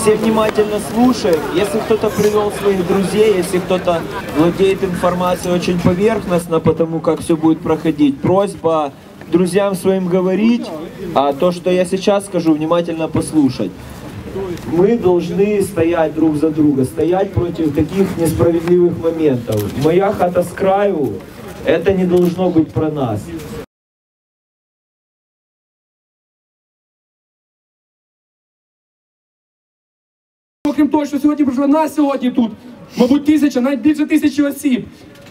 Все внимательно слушают. Если кто-то привел своих друзей, если кто-то владеет информацией очень поверхностно, потому как все будет проходить, просьба друзьям своим говорить, а то, что я сейчас скажу, внимательно послушать. Мы должны стоять друг за друга, стоять против таких несправедливых моментов. Моя хата с краю, это не должно быть про нас. Окрім того, що сьогодні прийшло на сьогодні тут, мабуть, тисяча, навіть більше тисячі осіб.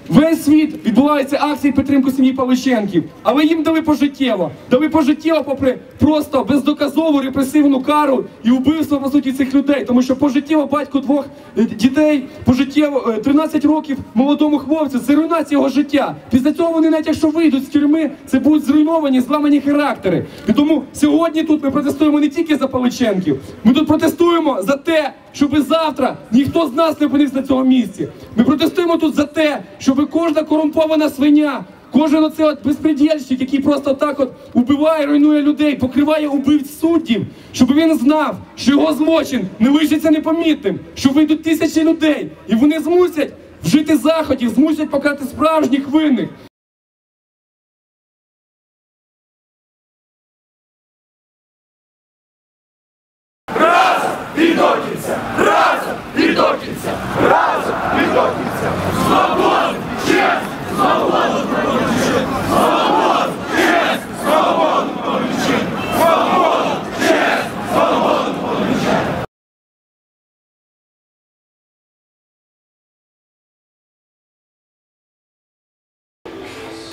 Весь світ відбуваються акції підтримки сім'ї Павлищенків, але їм дали пожиттєво. Дали пожиттєво, попри просто бездоказову репресивну кару і вбивство по суті цих людей. Тому що пожиттєво батько двох е, дітей, пожиттєво е, 13 років молодому хлопцю, це руйнація його життя. Після цього вони, навіть якщо вийдуть з тюрми, це будуть зруйновані, зламані характери. І тому сьогодні тут ми протестуємо не тільки за Павличенків, ми тут протестуємо за те, щоб завтра ніхто з нас не опинився на цьому місці. Ми протестуємо тут за те, щоб кожна корумпована свиня, кожен оце от безпредельщик, який просто так от убиває, руйнує людей, покриває убивць суддів, щоб він знав, що його злочин не лишиться непомітним, що вийдуть тисячі людей, і вони змусять вжити заходів, змусять покарати справжніх винних.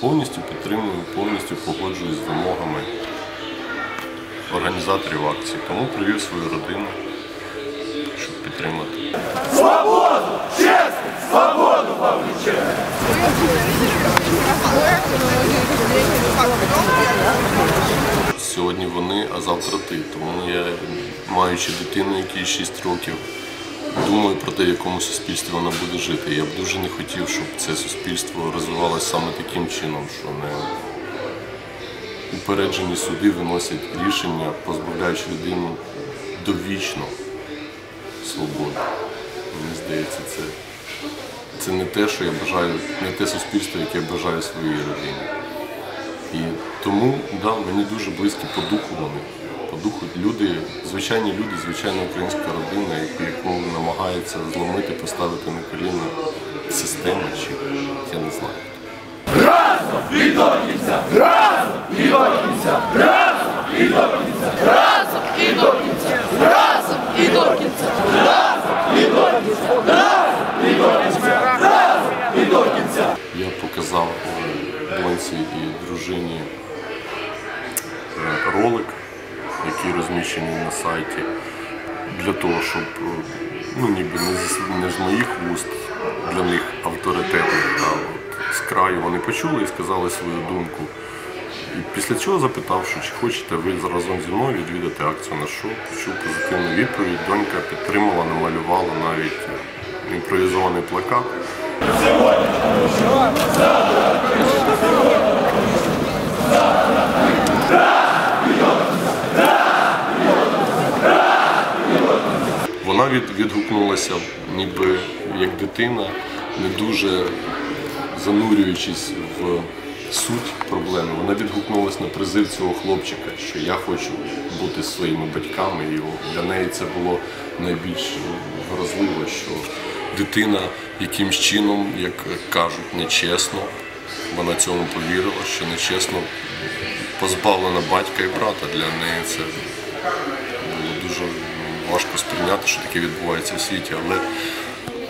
Повністю підтримую, повністю погоджуюсь з вимогами організаторів акції. Тому привів свою родину, щоб підтримати. Сьогодні вони, а завтра ти. Тому я, маючи дитину, якій 6 років, думаю про те, в якому суспільстві вона буде жити. Я б дуже не хотів, щоб це суспільство розвивалося саме таким чином, що не упереджені суди виносять рішення, позбавляючи людину довічно свободи. Мені здається, це, це не те, що я бажаю, не те суспільство, яке я бажаю своїй родині. І тому да, мені дуже близькі по духу вони. По духу. Люди, звичайні люди, звичайна українська родина, яку, намагається зломити, поставити на коліна система чи я не знаю. Я показав е, доньці і дружині е, ролик, який розміщений на сайті, для того, щоб е, ну, ніби не з, не з моїх вуст для них авторитетний, а от з краю вони почули і сказали свою думку. І після цього запитав, що чи хочете ви разом зі мною відвідати акцію на що, почув позитивну відповідь. Донька підтримала, намалювала навіть е, імпровізований плакат. Вона від, відгукнулася ніби як дитина, не дуже занурюючись в суть проблеми. Вона відгукнулася на призив цього хлопчика, що я хочу бути своїми батьками. І для неї це було найбільш вразливо, що дитина якимсь чином, як кажуть, нечесно. Вона цьому повірила, що нечесно позбавлена батька і брата. Для неї це важко сприйняти, що таке відбувається в світі, але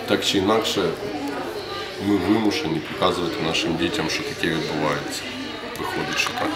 так чи інакше ми вимушені показувати нашим дітям, що таке відбувається. Виходить, що так.